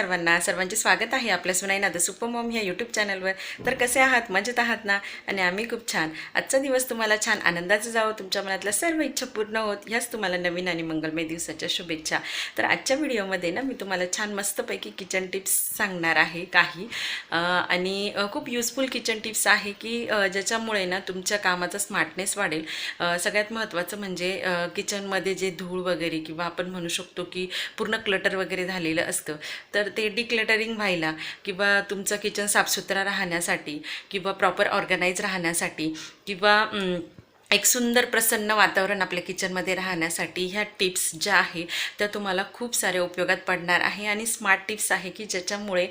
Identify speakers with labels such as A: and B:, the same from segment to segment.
A: सर्वांना सर्वांचे स्वागत आहे आपल्या सुनाईना द सुपर मॉम ह्या यूट्यूब चॅनलवर तर कसे आहात? मजेत आहात ना? आणि आम्ही खूप छान. आजचा दिवस तुम्हाला छान आनंदाचा जावं. तुमच्या मनातल्या सर्व इच्छा पूर्ण होत. ह्याच तुम्हाला नवीन आणि मंगलमय दिवसाच्या शुभेच्छा. तर आजच्या व्हिडिओमध्ये ना मी तुम्हाला छान मस्तपैकी किचन टिप्स सांगणार आहे काही. आणि खूप युजफुल किचन टिप्स आहे की ज्याच्यामुळे ना तुमच्या कामाचा स्मार्टनेस वाढेल. सगळ्यात महत्त्वाचं म्हणजे किचनमध्ये जे धूळ वगैरे किंवा आपण म्हणू शकतो की पूर्ण क्लटर वगैरे झालेलं असतं. तर ते डिक्लटरिंग व्हायला किंवा तुमचं किचन साफसुथरा राहण्यासाठी किंवा प्रॉपर ऑर्गनाईज राहण्यासाठी किंवा एक सुंदर प्रसन्न वातावरण आपल्या किचनमध्ये राहण्यासाठी ह्या टिप्स ज्या आहे त्या तुम्हाला खूप साऱ्या उपयोगात पडणार आहे आणि स्मार्ट टिप्स आहे की ज्याच्यामुळे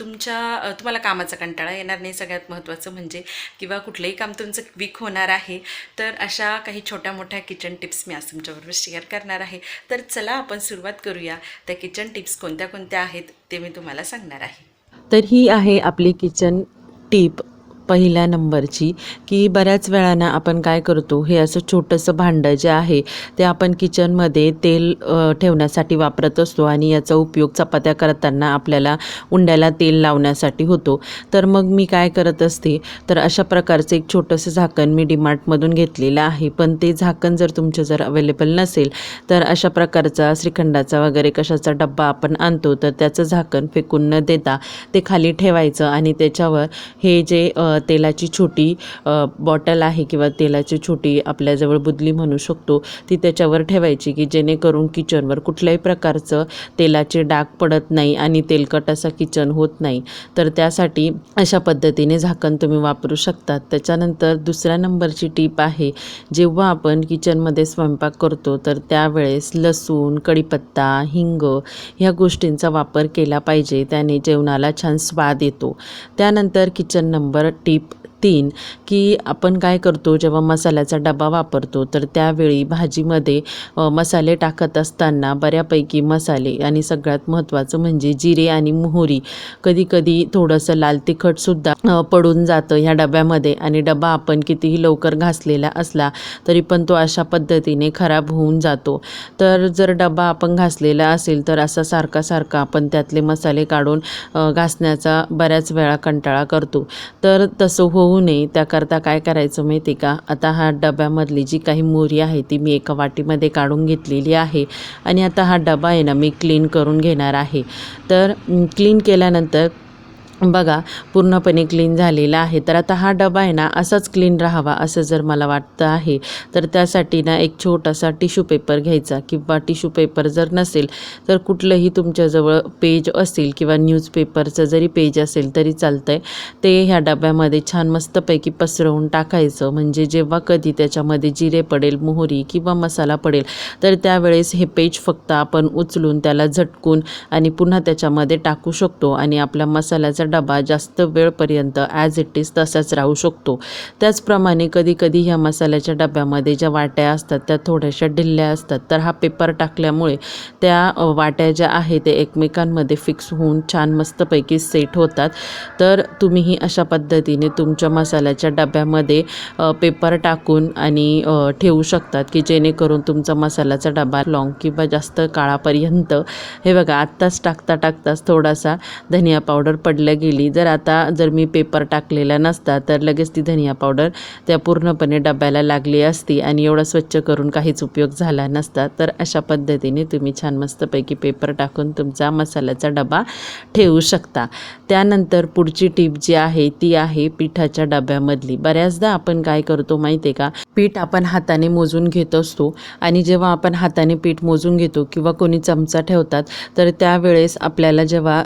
A: तुमच्या तुम्हाला कामाचा कंटाळा येणार नाही. सगळ्यात महत्त्वाचं म्हणजे किंवा कुठलंही काम तुमचं क्विक होणार आहे तर अशा काही छोट्या मोठ्या किचन टिप्स मी आज तुमच्याबरोबर शेअर करणार आहे. तर चला आपण सुरुवात करूया. त्या किचन टिप्स कोणत्या कोणत्या आहेत ते मी तुम्हाला सांगणार आहे.
B: तर ही आहे आपली किचन टीप. पहिल्या नंबरची की बऱ्याच वेळानं आपण काय करतो हे असं छोटंसं भांडं जे आहे ते आपण किचनमध्ये तेल ठेवण्यासाठी वापरत असतो आणि याचा उपयोग चपात्या करताना आपल्याला उंड्याला तेल लावण्यासाठी होतो. तर मग मी काय करत असते तर अशा प्रकारचं एक छोटंसं झाकण मी डिमार्टमधून घेतलेलं आहे. पण ते झाकण जर तुमचं जर अवेलेबल नसेल तर अशा प्रकारचा श्रीखंडाचा वगैरे कशाचा डब्बा आपण आणतो तर त्याचं झाकण फेकून न देता ते खाली ठेवायचं आणि त्याच्यावर हे जे तेलाची छोटी बॉटल आहे किंवा तेलाची छोटी आपल्याजवळ बुदली म्हणू शकतो ती त्याच्यावर ठेवायची की जेणेकरून किचनवर कुठल्याही प्रकारचं तेलाचे डाग पडत नाही आणि तेलकट असं किचन होत नाही. तर त्यासाठी अशा पद्धतीने झाकण तुम्ही वापरू शकतात. त्याच्यानंतर दुसऱ्या नंबरची टीप आहे जेव्हा आपण किचनमध्ये स्वयंपाक करतो तर त्यावेळेस लसूण कढीपत्ता हिंग ह्या गोष्टींचा वापर केला पाहिजे त्याने जेवणाला छान स्वाद येतो. त्यानंतर किचन नंबर टीप तीन की आपण काय करतो जेव्हा मसाल्याचा डबा वापरतो तर त्यावेळी भाजीमध्ये मसाले टाकत असताना बऱ्यापैकी मसाले आणि सगळ्यात महत्त्वाचं म्हणजे जिरे आणि मोहरी. कधीकधी थोडंसं लाल तिखटसुद्धा पडून जातं ह्या डब्यामध्ये आणि डबा आपण कितीही लवकर घासलेला असला तरी पण तो अशा पद्धतीने खराब होऊन जातो. तर जर डबा आपण घासलेला असेल तर असा सारखा सारखा आपण त्यातले मसाले काढून घासण्याचा बऱ्याच वेळा कंटाळा करतो. तर तसं होऊ नये त्याकरता काय करायचं माहिती का? आता हा डब्यामधली जी काही मोरी आहे ती मी एका वाटीमध्ये काढून घेतलेली आहे आणि आता हा डबा आहे ना मी क्लीन करून घेणार आहे. तर क्लीन केल्यानंतर बघा पूर्णपणे क्लीन झालेला आहे. तर आता हा डबा आहे ना असाच क्लीन राहावा असं जर मला वाटतं आहे. तर त्यासाठी ना एक छोटासा टिश्यू पेपर घ्यायचा किंवा टिश्यू पेपर जर नसेल तर कुठलंही तुमच्याजवळ पेज असेल किंवा न्यूजपेपरचं जरी पेज असेल तरी चालतं आहे ते ह्या डब्यामध्ये छान मस्तपैकी पसरवून टाकायचं. म्हणजे जेव्हा कधी त्याच्यामध्ये जिरे पडेल मोहरी किंवा मसाला पडेल तर त्यावेळेस हे पेज फक्त आपण उचलून त्याला झटकून आणि पुन्हा त्याच्यामध्ये टाकू शकतो आणि आपला मसाल्याचा डबा जास्त वेळपर्यंत ॲज इट इज तसाच राहू शकतो. त्याचप्रमाणे कधीकधी ह्या मसाल्याच्या डब्यामध्ये ज्या वाट्या असतात त्या थोड्याशा ढिल्ल्या असतात. तर हा पेपर टाकल्यामुळे त्या वाट्या ज्या आहेत ते एकमेकांमध्ये फिक्स होऊन छान मस्तपैकी सेट होतात. तर तुम्हीही अशा पद्धतीने तुमच्या मसाल्याच्या डब्यामध्ये पेपर टाकून आणि ठेवू शकतात की जेणेकरून तुमचा मसाल्याचा डबा लॉंग किंवा जास्त काळापर्यंत हे बघा आत्ताच टाकता टाकताच थोडासा धनिया पावडर पडल्या गेली. जर आता जर मी पेपर टाकलेला नसता तर लगेच ती धनिया पावडर त्या पूर्णपणे डब्याला लागली असती आणि एवढा स्वच्छ करून काहीच उपयोग झाला नसता. तर अशा पद्धतीने तुम्ही छान मस्तपैकी पेपर टाकून तुमचा मसाल्याचा डबा ठेवू शकता. त्यानंतर पुढची टीप जी आहे ती आहे पिठाच्या डब्यामधली. बऱ्याचदा आपण काय करतो माहिती आहे का? पीठ आपण हाताने मोजून घेत असतो आणि जेव्हा आपण हाताने पीठ मोजून घेतो किंवा कोणी चमचा ठेवतात तर त्यावेळेस आपल्याला जेव्हा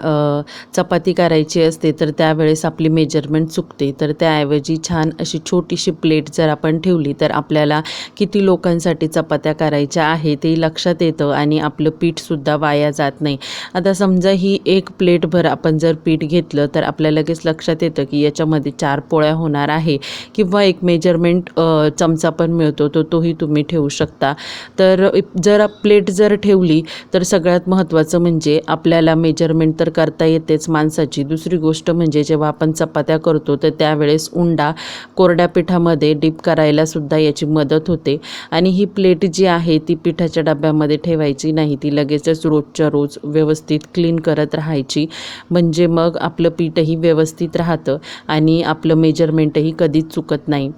B: चपाती करायची असते तर त्यावेळेस आपली मेजरमेंट चुकते. तर त्याऐवजी छान अशी छोटीशी प्लेट जर आपण ठेवली तर आपल्याला किती लोकांसाठी चपात्या करायच्या आहे ते लक्षात येतं आणि आपलं पीठसुद्धा वाया जात नाही. आता समजा ही एक प्लेटभर आपण जर पीठ घेतलं तर आपल्या लगेच लक्षात येतं की याच्यामध्ये चार पोळ्या होणार आहे किंवा एक मेजरमेंट चमचा पण मिळतो तो तोही तुम्ही ठेवू शकता. तर जर प्लेट जर ठेवली तर सगळ्यात महत्त्वाचं म्हणजे आपल्याला मेजरमेंट तर करता येतेच माणसाची. दुसरी दुसरी गोष्ट म्हणजे जेव्हा आपण चपात्या करतो तर त्यावेळेस उंडा कोरड्या पिठामध्ये डीप करायला सुद्धा याची मदत होते. आणि ही प्लेट जी आहे ती पिठाच्या डब्यामध्ये ठेवायची नाही ती लगेचच रोजच्या रोज व्यवस्थित क्लीन करत राहायची. म्हणजे मग आपलं पीठही व्यवस्थित राहतं आणि आपलं मेजरमेंटही कधीच चुकत नाही.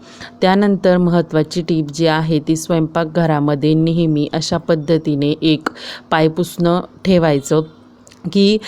B: त्यानंतर महत्त्वाची टीप जी आहे ती स्वयंपाकघरामध्ये नेहमी अशा पद्धतीने एक पाय पुसणं ठेवायचं. की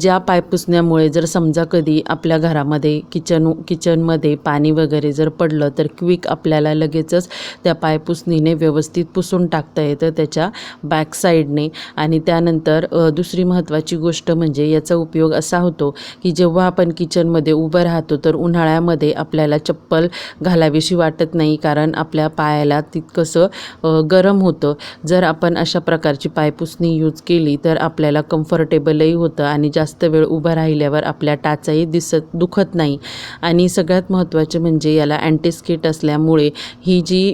B: ज्या पाय पुसण्यामुळे जर समजा कधी आपल्या घरामध्ये किचन किचनमध्ये पाणी वगैरे जर पडलं तर क्विक आपल्याला लगेचच त्या पाय पुसणीने व्यवस्थित पुसून टाकता येतं त्याच्या बॅक साईडने. आणि त्यानंतर दुसरी महत्त्वाची गोष्ट म्हणजे याचा उपयोग असा होतो की जेव्हा आपण किचनमध्ये उभं राहतो तर उन्हाळ्यामध्ये आपल्याला चप्पल घालावीशी वाटत नाही कारण आपल्या पायाला तितकंसं गरम होतं. जर आपण अशा प्रकारची पायपुसणी यूज केली तर आपल्याला कम्फर्टेबल लई होतं आणि जास्त वेळ उभं राहिल्यावर आपल्या टाचाही दिसत दुखत नाही. आणि सगळ्यात महत्त्वाचे म्हणजे याला अँटीस्किट असल्यामुळे ही जी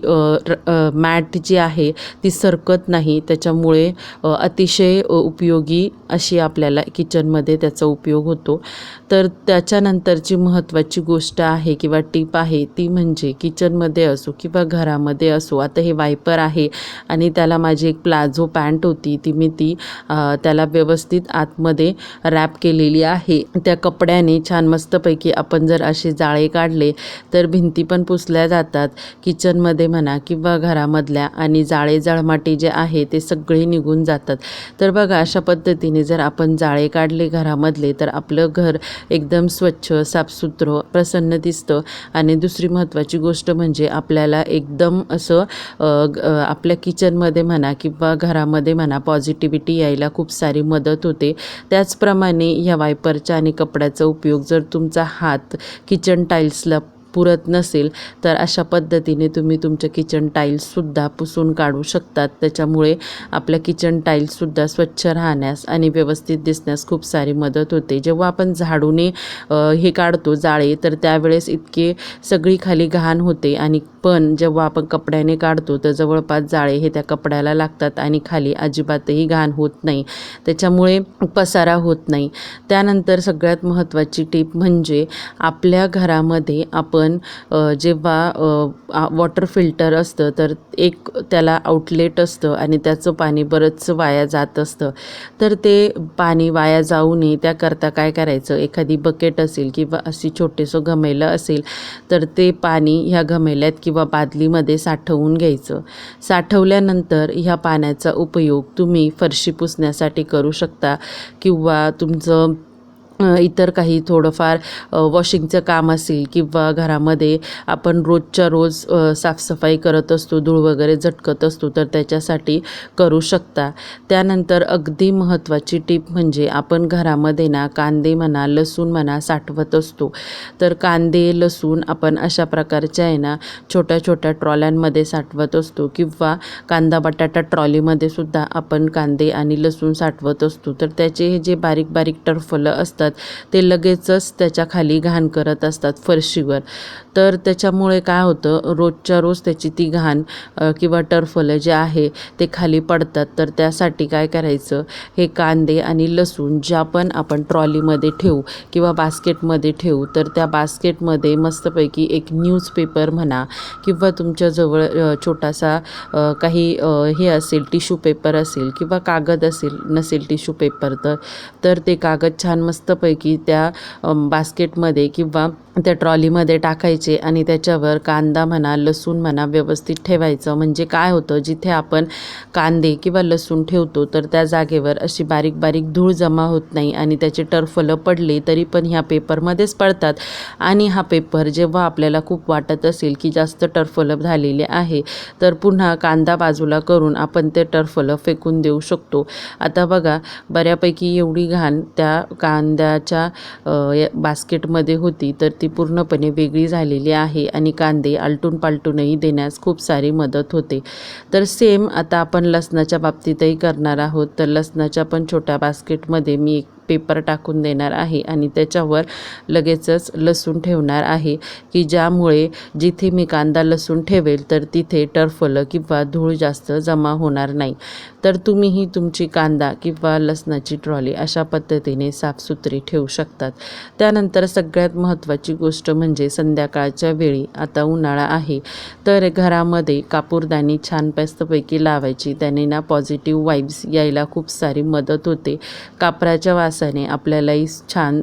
B: र- मॅट जी आहे ती सरकत नाही. त्याच्यामुळे अतिशय उपयोगी अशी आपल्याला किचनमध्ये त्याचा उपयोग होतो. तर त्याच्यानंतरची महत्त्वाची गोष्ट आहे किंवा टीप आहे ती म्हणजे किचनमध्ये असो किंवा घरामध्ये असो आता हे वायपर आहे आणि त्याला माझी एक प्लाझो पॅन्ट होती ती मी ती त्याला व्यवस्थित आत आतमध्ये रॅप केलेली आहे. त्या कपड्याने छान मस्तपैकी आपण जर असे जाळे काढले तर भिंती पण पुसल्या जातात. किचनमध्ये म्हणा किंवा घरामधल्या आणि जाळे जळमाटे जे आहे ते सगळे निघून जातात. तर बघा अशा पद्धतीने जर आपण जाळे काढले घरामधले तर आपलं घर एकदम स्वच्छ साफसुथरं प्रसन्न दिसतं. आणि दुसरी महत्त्वाची गोष्ट म्हणजे आपल्याला एकदम असं ग- आपल्या किचनमध्ये म्हणा किंवा घरामध्ये म्हणा पॉझिटिव्हिटी यायला खूप सारी मदत होते. त्याचप्रमाणे ह्या वायपरच्या आणि कपड्याचा उपयोग जर तुमचा हात किचन टाईल्सला पुरत नसेल तर अशा पद्धतीने तुम्ही तुमच्या किचन टाईल्ससुद्धा पुसून काढू शकतात. त्याच्यामुळे आपल्या किचन टाईल्ससुद्धा स्वच्छ राहण्यास आणि व्यवस्थित दिसण्यास खूप सारी मदत होते. जेव्हा आपण झाडूने हे काढतो जाळे तर त्यावेळेस इतके सगळी खाली घाण होते आणि पण जेव्हा आपण कपड्याने काढतो तर जवळपास जाळे हे त्या कपड्याला लागतात आणि खाली अजिबातही घाण होत नाही. त्याच्यामुळे पसारा होत नाही. त्यानंतर सगळ्यात महत्त्वाची टीप म्हणजे आपल्या घरामध्ये आपण जेव्हा वॉटर फिल्टर असतं तर एक त्याला आउटलेट असतं आणि त्याचं पाणी बरंचसं वाया जात असतं. तर ते पाणी वाया जाऊ नये त्याकरता काय करायचं? एखादी बकेट असेल किंवा अशी छोटेसं घमेलं असेल तर ते पाणी ह्या घमेल्यात किंवा किंवा बादलीमध्ये साठवून घ्यायचं. साठवल्यानंतर ह्या पाण्याचा उपयोग तुम्ही फरशी पुसण्यासाठी करू शकता किंवा तुमचं इतर काही थोडंफार वॉशिंगचं काम असेल किंवा घरामध्ये आपण रोजच्या रोज साफसफाई करत असतो धूळ वगैरे झटकत असतो तर त्याच्यासाठी करू शकता. त्यानंतर अगदी महत्त्वाची टीप म्हणजे आपण घरामध्ये ना कांदे म्हणा लसूण म्हणा साठवत असतो. तर कांदे लसूण आपण अशा प्रकारच्या आहे ना छोट्या छोट्या ट्रॉल्यांमध्ये साठवत असतो किंवा कांदा बटाटा ट्रॉलीमध्ये सुद्धा आपण कांदे आणि लसूण साठवत असतो. तर त्याचे हे जे बारीक बारीक टरफलं असतात ते लगेचच त्याच्याखाली घाण करत असतात फरशीवर. तर त्याच्यामुळे काय होतं रोजच्या रोज त्याची ती घाण किंवा टरफलं जे आहे ते खाली पडतात. तर त्यासाठी काय करायचं हे कांदे आणि लसूण ज्या पण आपण ट्रॉलीमध्ये ठेवू किंवा बास्केटमध्ये ठेवू तर त्या बास्केटमध्ये मस्तपैकी एक न्यूजपेपर म्हणा किंवा तुमच्याजवळ छोटासा काही हे असेल टिश्यू पेपर असेल किंवा कागद असेल नसेल टिश्यू पेपर तर तर ते कागद छान मस्त मस्तपैकी त्या बास्केटमध्ये किंवा त्या ट्रॉलीमध्ये टाकायचे आणि त्याच्यावर कांदा म्हणा लसूण म्हणा व्यवस्थित ठेवायचं. म्हणजे काय होतं जिथे आपण कांदे किंवा लसूण ठेवतो तर त्या जागेवर अशी बारीक बारीक धूळ जमा होत नाही आणि त्याचे टर्फलं पडले तरी पण ह्या पेपरमध्येच पडतात. आणि हा पेपर जेव्हा आपल्याला खूप वाटत असेल की जास्त टर्फलं झालेले आहे तर पुन्हा कांदा बाजूला करून आपण ते टरफलं फेकून देऊ शकतो. आता बघा बऱ्यापैकी एवढी घाण त्या कांद्याच्या बास्केटमध्ये होती तर ती पूर्णपणे वेगळी झालेली आहे आणि कांदे आलटून पालटूनही देण्यास खूप सारी मदत होते. तर सेम आता आपण लसणाच्या बाबतीतही करणार आहोत. तर लसणाच्या पण छोट्या बास्केटमध्ये मी एक पेपर टाकून देणार आहे आणि त्याच्यावर लगेचच लसूण ठेवणार आहे की ज्यामुळे जिथे मी कांदा लसूण ठेवेल तर तिथे टरफलं किंवा धूळ जास्त जमा होणार नाही. तर तुम्हीही तुमची कांदा किंवा लसणाची ट्रॉली अशा पद्धतीने साफसुथरी ठेवू शकतात. त्यानंतर सगळ्यात महत्त्वाची गोष्ट म्हणजे संध्याकाळच्या वेळी आता उन्हाळा आहे तर घरामध्ये कापूरदानी छान मस्तपैकी लावायची. त्याने ना पॉझिटिव्ह वाईब्स यायला खूप सारी मदत होते. कापराच्या वास श्वासाने आपल्यालाही छान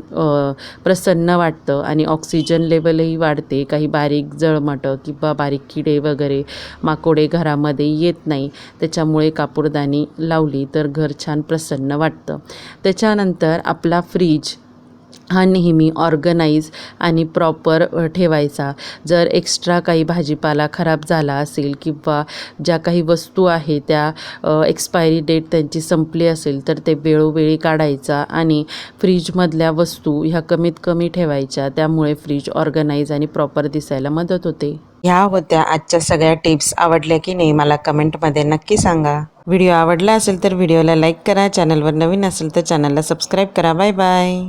B: प्रसन्न वाटतं आणि ऑक्सिजन लेवलही वाढते. काही बारीक जळमटं किंवा बारीक किडे वगैरे माकोडे घरामध्ये येत नाही. त्याच्यामुळे कापूरदानी लावली तर घर छान प्रसन्न वाटतं. त्याच्यानंतर आपला फ्रीज हा नेहमी ऑर्गनाईज आणि प्रॉपर ठेवायचा. जर एक्स्ट्रा काही भाजीपाला खराब झाला असेल किंवा ज्या काही वस्तू आहे त्या एक्सपायरी डेट त्यांची संपली असेल तर ते वेळोवेळी काढायचा आणि फ्रीजमधल्या वस्तू ह्या कमीत कमी ठेवायच्या. त्यामुळे फ्रीज ऑर्गनाईज आणि प्रॉपर दिसायला मदत होते.
A: ह्या होत्या आजच्या सगळ्या टिप्स. आवडल्या की नाही मला कमेंटमध्ये नक्की सांगा. व्हिडिओ आवडला असेल तर व्हिडिओला लाईक करा. चॅनलवर नवीन असेल तर चॅनलला सबस्क्राईब करा. Bye bye.